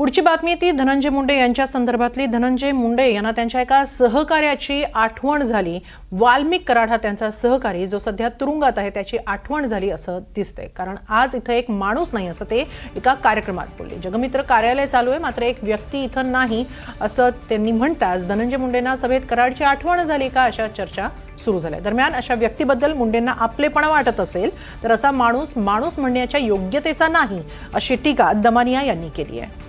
पुढची बातमी ती धनंजय मुंडे यांच्या संदर्भातली. धनंजय मुंडे यांना त्यांच्या एका सहकार्याची आठवण झाली. वाल्मिक कराड हा त्यांचा सहकारी जो सध्या तुरुंगात आहे त्याची आठवण झाली असं दिसतंय. कारण आज इथं एक माणूस नाही असं ते एका कार्यक्रमात बोलले. जगमित्र कार्यालय चालू आहे मात्र एक व्यक्ती इथं नाही असं त्यांनी म्हणताच धनंजय मुंडेंना सभेत कराडची आठवण झाली का अशा चर्चा सुरू झाल्या. दरम्यान अशा व्यक्तीबद्दल मुंडेंना आपलेपणा वाटत असेल तर असा माणूस माणूस म्हणण्याच्या योग्यतेचा नाही अशी टीका दमानिया यांनी केली आहे.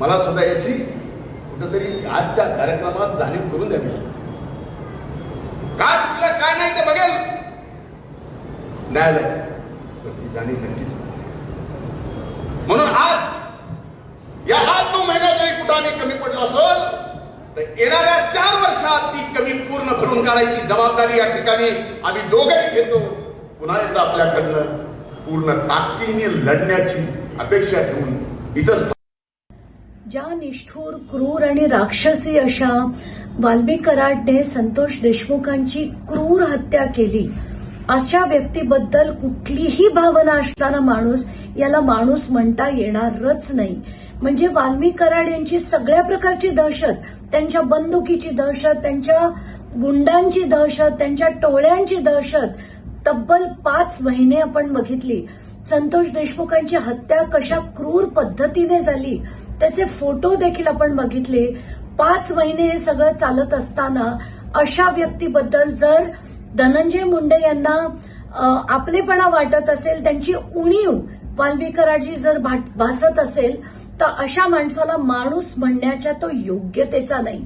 मला सुद्धा याची कुठंतरी आजच्या कार्यक्रमात जाणीव करून द्यावी काय चुकलं काय नाही ते बघेल. न्यायालय तर ती जाणीव नक्कीच म्हणून आज या आठ नऊ महिन्यात जरी कुठं आम्ही कमी पडलो असेल तर येणाऱ्या चार वर्षात ती कमी पूर्ण भरून काढायची जबाबदारी या ठिकाणी आम्ही दोघंही घेतो. पुन्हा एकदा आपल्याकडनं पूर्ण ताकदीने लढण्याची अपेक्षा ठेवून इथंच ज्या निष्ठूर क्रूर आणि राक्षसी अशा वाल्मी कराडने संतोष देशमुखांची क्रूर हत्या केली अशा व्यक्तीबद्दल कुठलीही भावना असणारा माणूस याला माणूस म्हणता येणारच नाही. म्हणजे वाल्मी कराड यांची सगळ्या प्रकारची दहशत त्यांच्या बंदुकीची दहशत त्यांच्या गुंडांची दहशत त्यांच्या टोळ्यांची दहशत तब्बल पाच महिने आपण बघितली. संतोष देशमुखांची हत्या कशा क्रूर पद्धतीने झाली त्याचे फोटो देखील आपण बघितले. पाच महिने हे सगळं चालत असताना अशा व्यक्तीबद्दल जर धनंजय मुंडे यांना आपलेपणा वाटत असेल त्यांची उणीव वाल्मिक जर भाट- भासत असेल तर अशा माणसाला माणूस म्हणण्याच्या तो योग्यतेचा नाही.